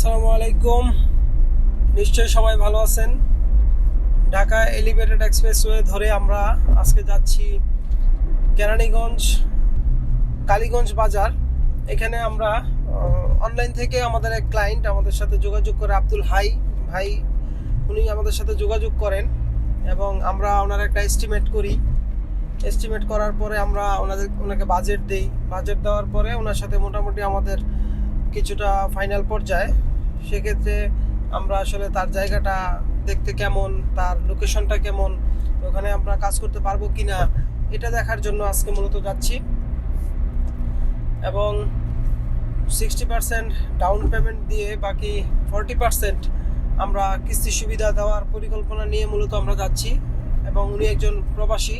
আসসালামু আলাইকুম। নিশ্চয়ই সবাই ভালো আছেন। ঢাকা এলিভেটেড এক্সপ্রেসওয়ে ধরে আমরা আজকে যাচ্ছি কেরানীগঞ্জ, কালীগঞ্জ বাজার। এখানে আমরা অনলাইন থেকে আমাদের এক ক্লায়েন্ট আমাদের সাথে যোগাযোগ করে আব্দুল হাই ভাই, উনি আমাদের সাথে যোগাযোগ করেন এবং আমরা ওনার একটা এস্টিমেট করি। এস্টিমেট করার পরে আমরা ওনাদের, ওনাকে বাজেট দেই। বাজেট দেওয়ার পরে ওনার সাথে মোটামুটি আমাদের কিছুটা ফাইনাল পর্যায়ে সেক্ষেত্রে আমরা আসলে তার জায়গাটা দেখতে কেমন, তার লোকেশনটা কেমন, ওখানে আমরা কাজ করতে পারব কি না এটা দেখার জন্য আজকে মূলত যাচ্ছি। এবং সিক্সটি পার্সেন্ট ডাউন পেমেন্ট দিয়ে বাকি ফর্টি পার্সেন্ট আমরা কিস্তি সুবিধা দেওয়ার পরিকল্পনা নিয়ে মূলত আমরা যাচ্ছি এবং উনি একজন প্রবাসী।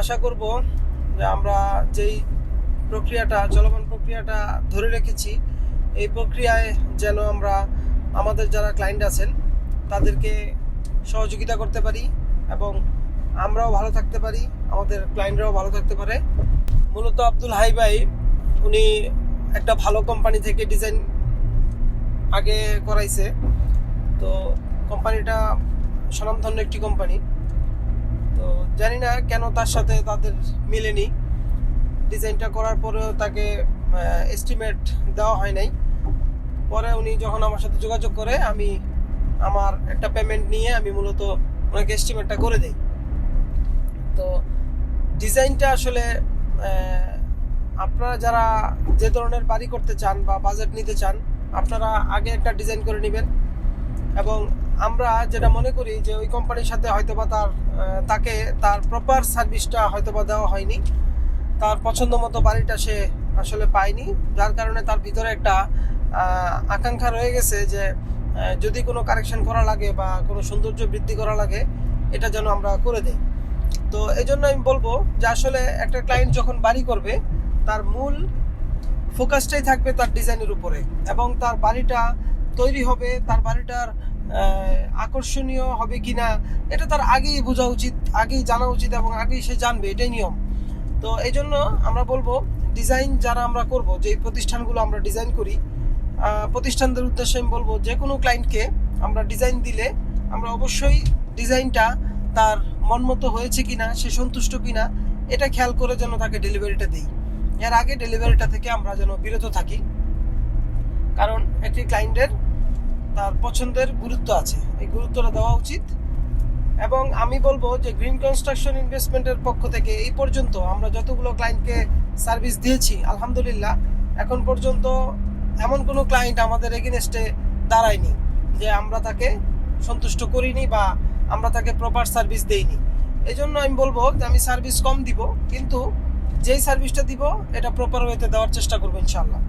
আশা করব যে আমরা যেই প্রক্রিয়াটা, চলমান প্রক্রিয়াটা ধরে রেখেছি এই প্রক্রিয়ায় যেন আমরা, আমাদের যারা ক্লায়েন্ট আছেন, তাদেরকে সহযোগিতা করতে পারি এবং আমরাও ভালো থাকতে পারি, আমাদের ক্লায়েন্টরাও ভালো থাকতে পারে। মূলত আব্দুল হাই ভাই, উনি একটা ভালো কোম্পানি থেকে ডিজাইন আগে করাইছে। তো কোম্পানিটা স্বনামধন্য একটি কোম্পানি তো জানি না কেন তার সাথে তাদের মিলেনি। ডিজাইনটা করার পরেও তাকে এস্টিমেট দেওয়া হয় নাই। পরে উনি যখন আমার সাথে যোগাযোগ করে, আমি আমার একটা পেমেন্ট নিয়ে আমি মূলত ওনাকে এস্টিমেটটা করে দিই। তো ডিজাইনটা আসলে আপনারা যারা যে ধরনের বাড়ি করতে চান বা বাজেট নিতে চান, আপনারা আগে একটা ডিজাইন করে নেবেন। এবং আমরা যেটা মনে করি যে ওই কোম্পানির সাথে হয়তোবা তার তাকে তার প্রপার সার্ভিসটা হয়তোবা দেওয়া হয়নি। তার পছন্দ মতো বাড়িটা সে আসলে পায়নি। যার কারণে তার ভিতরে একটা আকাঙ্ক্ষা রয়ে গেছে যে যদি কোনো কারেকশন করা লাগে বা কোনো সৌন্দর্য বৃদ্ধি করা লাগে, এটা যেন আমরা করে দিই। তো এই জন্য আমি বলব যে আসলে একটা ক্লায়েন্ট যখন বাড়ি করবে, তার মূল ফোকাসটাই থাকবে তার ডিজাইনের উপরে এবং তার বাড়িটা তৈরি হবে, তার বাড়িটার আকর্ষণীয় হবে কি না এটা তার আগেই বোঝা উচিত, আগেই জানা উচিত এবং আগেই সে জানবে, এটাই নিয়ম। তো এই জন্য আমরা বলব ডিজাইন যারা আমরা করব যে প্রতিষ্ঠানগুলো আমরা ডিজাইন করি প্রতিষ্ঠানদের উদ্দেশ্যে আমি বলব, যে কোনো ক্লায়েন্টকে আমরা ডিজাইন দিলে আমরা অবশ্যই ডিজাইনটা তার মন মতো হয়েছে কিনা, সে সন্তুষ্ট কি না এটা খেয়াল করে যেন তাকে ডেলিভারিটা দিই। এর আগে ডেলিভারিটা থেকে আমরা যেন বিরত থাকি। কারণ একটি ক্লায়েন্টের তার পছন্দের গুরুত্ব আছে, এই গুরুত্বটা দেওয়া উচিত। এবং আমি বলব যে গ্রিন কনস্ট্রাকশন ইনভেস্টমেন্টের পক্ষ থেকে এই পর্যন্ত আমরা যতগুলো ক্লায়েন্টকে সার্ভিস দিয়েছি, আলহামদুলিল্লাহ, এখন পর্যন্ত এমন কোনো ক্লায়েন্ট আমাদের এগেনস্টে দাঁড়ায়নি যে আমরা তাকে সন্তুষ্ট করিনি বা আমরা তাকে প্রপার সার্ভিস দেইনি। এই জন্য আমি বলব যে আমি সার্ভিস কম দিব, কিন্তু যেই সার্ভিসটা দিব, এটা প্রপার ওয়েতে দেওয়ার চেষ্টা করব ইনশাল্লাহ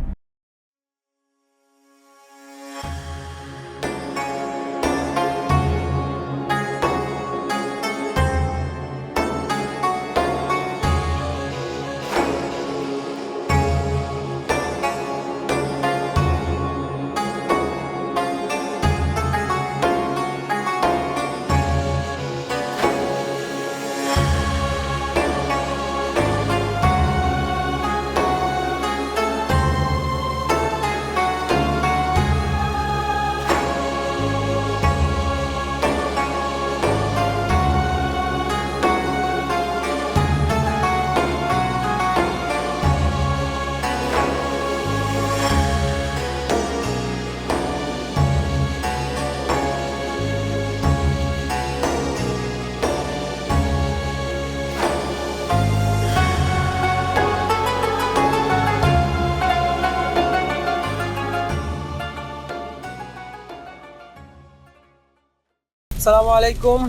সালামু আলাইকুম।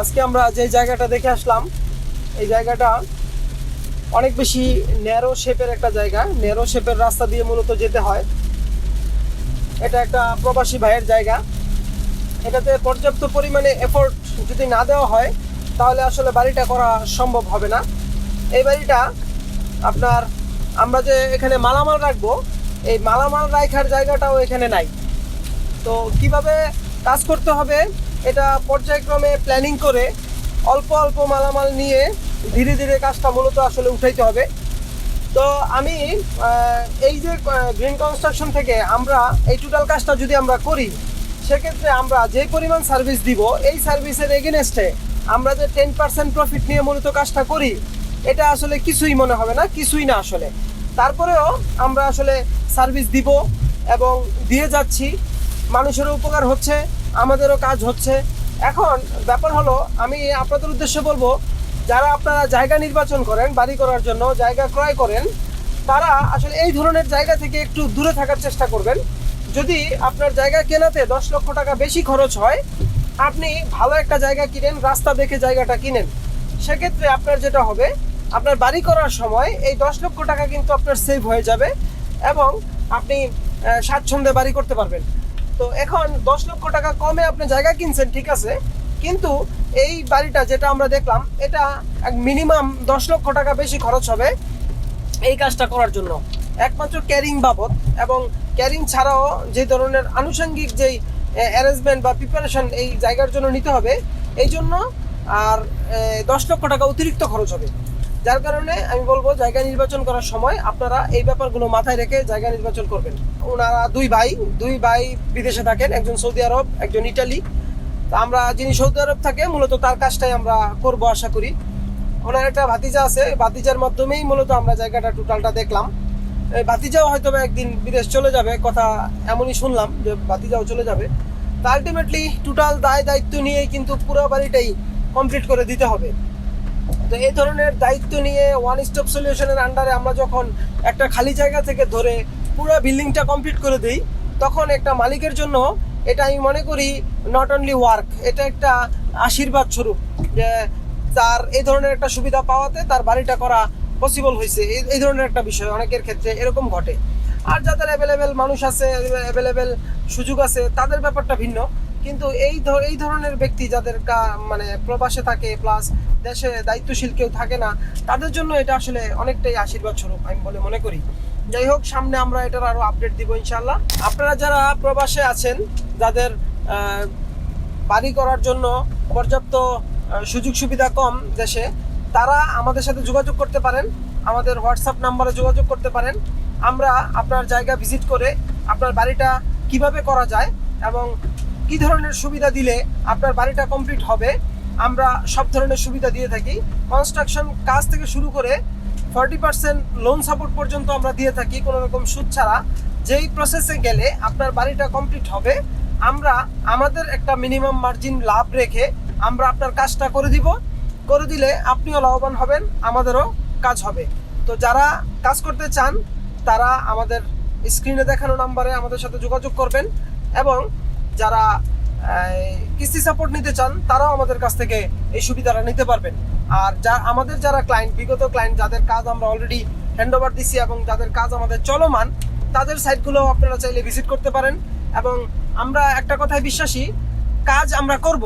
আজকে আমরা যে জায়গাটা দেখে আসলাম, এই জায়গাটা অনেক বেশি ন্যারো শেপের একটা জায়গা। ন্যারো শেপের রাস্তা দিয়ে মূলত যেতে হয়। এটা একটা প্রবাসী ভাইয়ের জায়গা। এটাতে পর্যাপ্ত পরিমাণে এফোর্ট যদি না দেওয়া হয়, তাহলে আসলে বাড়িটা করা সম্ভব হবে না। এই বাড়িটা আপনার আমরা যে এখানে মালামাল রাখব, এই মালামাল রাখার জায়গাটাও এখানে নাই। তো কীভাবে কাজ করতে হবে। এটা পর্যায়ক্রমে প্ল্যানিং করে অল্প অল্প মালামাল নিয়ে ধীরে ধীরে কাজটা মূলত আসলে উঠাইতে হবে। তো আমি এই যে গ্রিন কনস্ট্রাকশন থেকে আমরা এই টোটাল কাজটা যদি আমরা করি, সেক্ষেত্রে আমরা যে পরিমাণ সার্ভিস দিব, এই সার্ভিসের এগেনস্টে আমরা যে টেন পার্সেন্ট প্রফিট নিয়ে মূলত কাজটা করি, এটা আসলে কিছুই মনে হবে না, কিছুই না আসলে। তারপরেও আমরা আসলে সার্ভিস দিব এবং দিয়ে যাচ্ছি। মানুষেরও উপকার হচ্ছে, আমাদেরও কাজ হচ্ছে। এখন ব্যাপার হলো, আমি আপনাদের উদ্দেশ্যে বলব, যারা আপনারা জায়গা নির্বাচন করেন, বাড়ি করার জন্য জায়গা ক্রয় করেন, তারা আসলে এই ধরনের জায়গা থেকে একটু দূরে থাকার চেষ্টা করবেন। যদি আপনার জায়গা কেনাতে দশ লক্ষ টাকা বেশি খরচ হয়, আপনি ভালো একটা জায়গা কিনেন, রাস্তা দেখে জায়গাটা কিনেন। সেক্ষেত্রে আপনার যেটা হবে, আপনার বাড়ি করার সময় এই দশ লক্ষ টাকা কিন্তু আপনার সেভ হয়ে যাবে এবং আপনি স্বাচ্ছন্দ্যে বাড়ি করতে পারবেন। তো এখন দশ লক্ষ টাকা কমে আপনি জায়গা কিনছেন, ঠিক আছে। কিন্তু এই বাড়িটা যেটা আমরা দেখলাম, এটা এক মিনিমাম দশ লক্ষ টাকা বেশি খরচ হবে এই কাজটা করার জন্য। একমাত্র ক্যারিং বাবদ এবং ক্যারিং ছাড়াও যে ধরনের আনুষঙ্গিক যেই অ্যারেঞ্জমেন্ট বা প্রিপারেশন এই জায়গার জন্য নিতে হবে, এই জন্য আর দশ লক্ষ টাকা অতিরিক্ত খরচ হবে। যার কারণে আমি বলব জায়গা নির্বাচন করার সময় আপনারা এই ব্যাপারগুলো মাথায় রেখে জায়গা নির্বাচন করবেন। ওনারা দুই ভাই দুই ভাই বিদেশে থাকেন, একজন সৌদি আরব, একজন ইটালি। তা আমরা যিনি সৌদি আরব থাকে, মূলত তার কাজটাই আমরা করব আশা করি। ওনার একটা ভাতিজা আছে ভাতিজার মাধ্যমেই মূলত আমরা জায়গাটা টোটালটা দেখলাম। ভাতিজাও হয়তো একদিন বিদেশ চলে যাবে, কথা এমনই শুনলাম যে ভাতিজাও চলে যাবে। তা আলটিমেটলি টোটাল দায় দায়িত্ব নিয়েই কিন্তু পুরো বাড়িটাই কমপ্লিট করে দিতে হবে। তো এই ধরনের দায়িত্ব নিয়ে ওয়ান স্টপ সলিউশনের আন্ডারে আমরা যখন একটা খালি জায়গা থেকে ধরে পুরো বিল্ডিংটা কমপ্লিট করে দিই, তখন একটা মালিকের জন্য এটা আমি মনে করি নট অনলি ওয়ার্ক এটা একটা আশীর্বাদ স্বরূপ যে তার এই ধরনের একটা সুবিধা পাওয়াতে তার বাড়িটা করা পসিবল হয়েছে। এই- ধরনের একটা বিষয় অনেকের ক্ষেত্রে এরকম ঘটে। আর যাদের অ্যাভেলেবেল মানুষ আছে অ্যাভেলেবেল সুযোগ আছে, তাদের ব্যাপারটা ভিন্ন। কিন্তু এই এই ধরনের ব্যক্তি যাদের মানে প্রবাসে থাকে প্লাস দেশে দায়িত্বশীল কেউ থাকে না, তাদের জন্য এটা আসলে অনেকটাই আশীর্বাদ স্বরূপ, আমি বলে মনে করি। যাই হোক, সামনে আমরা এটার আরও আপডেট দিব ইনশাল্লাহ আপনারা যারা প্রবাসে আছেন, যাদের বাড়ি করার জন্য পর্যাপ্ত সুযোগ সুবিধা কম দেশে, তারা আমাদের সাথে যোগাযোগ করতে পারেন। আমাদের হোয়াটসঅ্যাপ নাম্বারে যোগাযোগ করতে পারেন। আমরা আপনার জায়গা ভিজিট করে আপনার বাড়িটা কীভাবে করা যায় এবং কি ধরনের সুবিধা দিলে আপনার বাড়িটা কমপ্লিট হবে আমরা সব ধরনের সুবিধা দিয়ে থাকি। কনস্ট্রাকশন কাজ থেকে শুরু করে ফর্টি পার্সেন্ট লোন সাপোর্ট পর্যন্ত আমরা দিয়ে থাকি কোনো রকম সুদ ছাড়া। যেই প্রসেসে গেলে আপনার বাড়িটা কমপ্লিট হবে। আমরা আমাদের একটা মিনিমাম মার্জিন লাভ রেখে আমরা আপনার কাজটা করে দিব। করে দিলে আপনিও লাভবান হবেন, আমাদেরও কাজ হবে। তো যারা কাজ করতে চান, তারা আমাদের স্ক্রিনে দেখানো নাম্বারে আমাদের সাথে যোগাযোগ করবেন এবং যারা কিস্তি সাপোর্ট নিতে চান, তারাও আমাদের কাছ থেকে এই সুবিধাটা নিতে পারবেন। আর যা, আমাদের যারা ক্লায়েন্ট বিগত ক্লায়েন্ট যাদের কাজ আমরা অলরেডি হ্যান্ড ওভার দিছি এবং যাদের কাজ আমাদের চলমান, তাদের সাইটগুলো আপনারা চাইলে ভিজিট করতে পারেন। এবং আমরা একটা কথায় বিশ্বাসী, কাজ আমরা করব,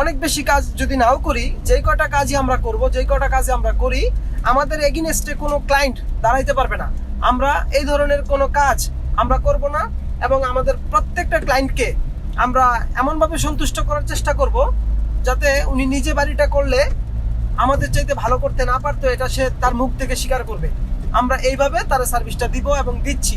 অনেক বেশি কাজ যদি নাও করি, যেই কটা কাজই আমরা করব, যেই কটা কাজে আমরা করি, আমাদের এগিনেস্টে কোনো ক্লায়েন্ট দাঁড়াইতে পারবে না। আমরা এই ধরনের কোনো কাজ আমরা করব না এবং আমাদের প্রত্যেকটা ক্লায়েন্টকে আমরা এমনভাবে সন্তুষ্ট করার চেষ্টা করব যাতে উনি নিজে বাড়িটা করলে আমাদের চাইতে ভালো করতে না পারতো, এটা সে তার মুখ থেকে স্বীকার করবে। আমরা এইভাবে তার সার্ভিসটা দিব এবং দিচ্ছি।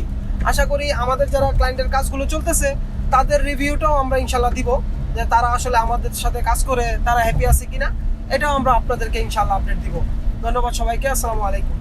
আশা করি আমাদের যারা ক্লায়েন্টের কাজগুলো চলতেছে, তাদের রিভিউটাও আমরা ইনশাল্লাহ দিব, যে তারা আসলে আমাদের সাথে কাজ করে, তারা হ্যাপি আছে কিনা, এটাও আমরা আপনাদেরকে ইনশাল্লাহ আপডেট দিব। ধন্যবাদ সবাইকে, আসসালামু আলাইকুম।